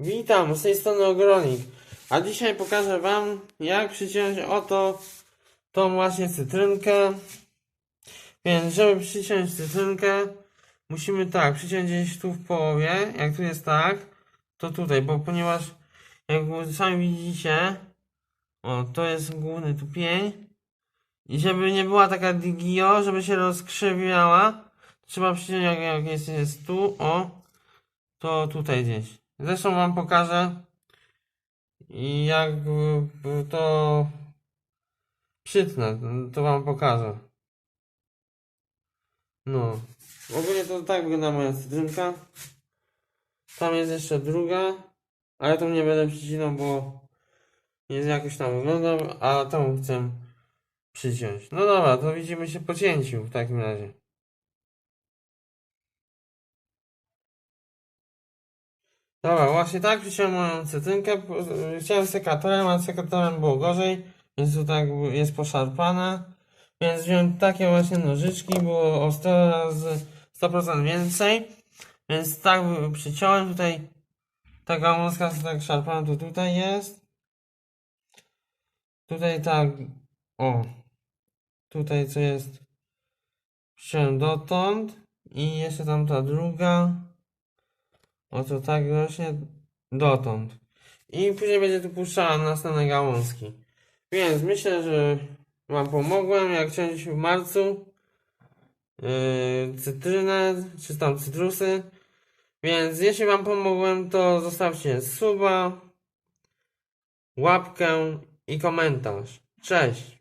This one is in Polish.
Witam, z tej strony Ogronik. A dzisiaj pokażę Wam, jak przyciąć oto tą właśnie cytrynkę. Więc, żeby przyciąć cytrynkę, musimy tak, przyciąć gdzieś tu w połowie. Jak tu jest tak, to tutaj, bo ponieważ, jak sami widzicie, o, to jest główny tu pień. I żeby nie była taka digio, żeby się rozkrzywiała, trzeba przyciąć, jak, jak jest, jest tu, o, to tutaj gdzieś. Zresztą wam pokażę jak to przytnę, to wam pokażę. No. Ogólnie to tak wygląda moja cytrynka. Tam jest jeszcze druga, ale tą nie będę przycinał, bo jest jakoś tam wygląda, a tą chcę przyciąć. No dobra, to widzimy się po cięciu w takim razie. Dobra, właśnie tak przyciąłem moją cytrynkę. Chciałem sekatorem, a sekatorem było gorzej, więc tu tak jest poszarpane. Więc wziąłem takie właśnie nożyczki, było o 100 razy 100% więcej. Więc tak przyciąłem tutaj. Ta gałązka tak szarpana, to tutaj jest. Tutaj tak, o, tutaj co jest, przyciąłem dotąd i jeszcze tam ta druga. Oto tak rośnie dotąd. I później będzie tu puszczała następne gałązki. Więc myślę, że Wam pomogłem, jak ciąć w marcu yy, cytrynę, czy tam cytrusy. Więc jeśli Wam pomogłem, to zostawcie suba, łapkę i komentarz. Cześć!